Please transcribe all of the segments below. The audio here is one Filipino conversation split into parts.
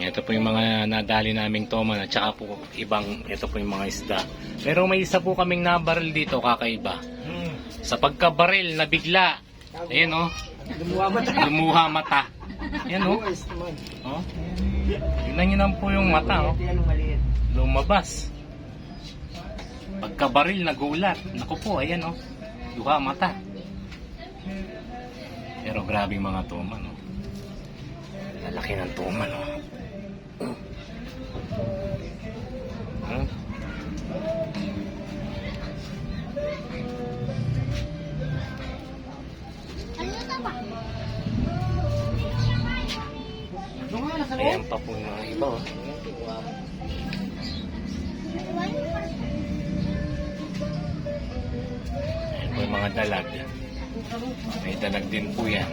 Ito po yung mga nadali naming toman at saka po ibang, ito po yung mga isda. Pero may isa po kaming nabaril dito kakaiba. Hmm. Sa pagkabaril na bigla, ayan oh, Lumuha ba tayo? lumuha mata. Ayan oh, Boys naman. oh. Tingnan nyo lang po yung mata oh, ang maliit. lumabas. Pagkabaril nagulat. Naku po, ayan oh, luha mata. Pero grabe mga tuman oh. Lalaki ng tuman oh. Ayan pa po yung iba oh. Ayan po yung mga dalag. May dalag din po yan.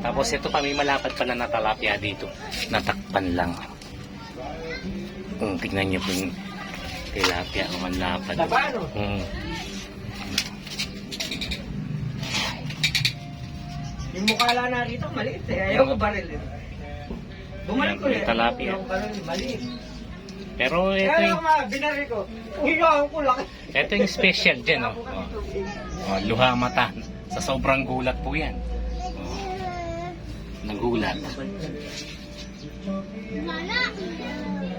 Tapos ito pa, may malapad pala na talapia dito. Natakpan lang. Kung tignan niyo po yung tilapia, ang malapad. Taba, no? Yung mukha lang nakita, maliit eh. Ayaw ko baril eh. Bumalik ko eh. Ayaw ko baril, maliit. Pero ito Kaya yung, lang ma, binari ko. Uyaw ko laki. ito yung special dyan. Oh. Oh. Oh, luha mata. Sa sobrang gulat po yan. Oh. Nagulat. Mana?